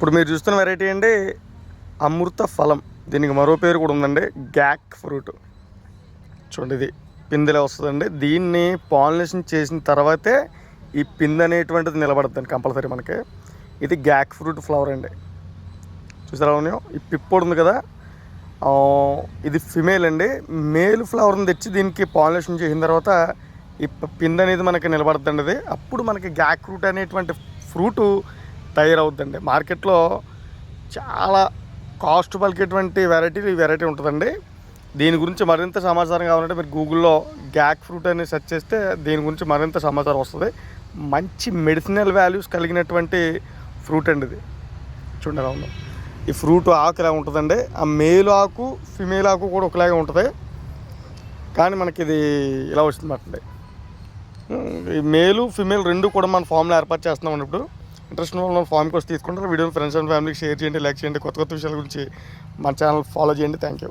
ఇప్పుడు మీరు చూస్తున్న వెరైటీ అండి అమృత ఫలం. దీనికి మరో పేరు కూడా ఉందండి. Gac fruit. చూడండి ఇది పిందెలే వస్తుందండి. దీన్ని పాలినేషన్ చేసిన తర్వాతే ఈ పిందె అనేటువంటిది నిలబడుతుంది కంపల్సరీ మనకి. ఇది గ్యాక్ ఫ్రూట్ ఫ్లవర్ అండి. చూసారా ఉన్నాయో ఈ పిప్పుడు ఉంది కదా. ఇది ఫిమేల్ అండి. మేల్ ఫ్లవర్ని తెచ్చి దీనికి పాలినేషన్ చేసిన తర్వాత ఈ పిందె అనేది మనకి నిలబడద్దండి అది అప్పుడు మనకి గ్యాక్ ఫ్రూట్ అనేటువంటి ఫ్రూటు తయారవుద్దండి. మార్కెట్లో చాలా కాస్ట్ పలికేటువంటి వెరైటీ ఈ వెరైటీ ఉంటుందండి. దీని గురించి మరింత సమాచారం కావాలంటే మీరు గూగుల్లో గ్యాక్ ఫ్రూట్ అని సెర్చ్ చేస్తే దీని గురించి మరింత సమాచారం వస్తుంది. మంచి మెడిసినల్ వాల్యూస్ కలిగినటువంటి ఫ్రూట్ అండి ఇది. చూడండి ఎలా ఈ ఫ్రూట్ ఆకు ఇలా ఉంటుందండి. ఆ మేల్ ఆకు ఫిమేల్ ఆకు కూడా ఒకలాగే ఉంటుంది. కానీ మనకి ఇది ఇలా వస్తుంది అన్నమాట ఈ మేలు ఫిమేల్ రెండు కూడా మన ఫామ్లో ఏర్పాటు చేస్తున్నాం ఇప్పుడు ఇంట్రెస్ట్ ఉన్న ఫామ్కి వచ్చి తీసుకుంటారు. వీడియోని ఫ్రెండ్స్ అండ్ ఫ్యామిలీకి షేర్ చేయండి లైక్ చేయండి కొత్త కొత్త విషయాల గురించి మన ఛానల్ ఫాలో చేయండి. Thank you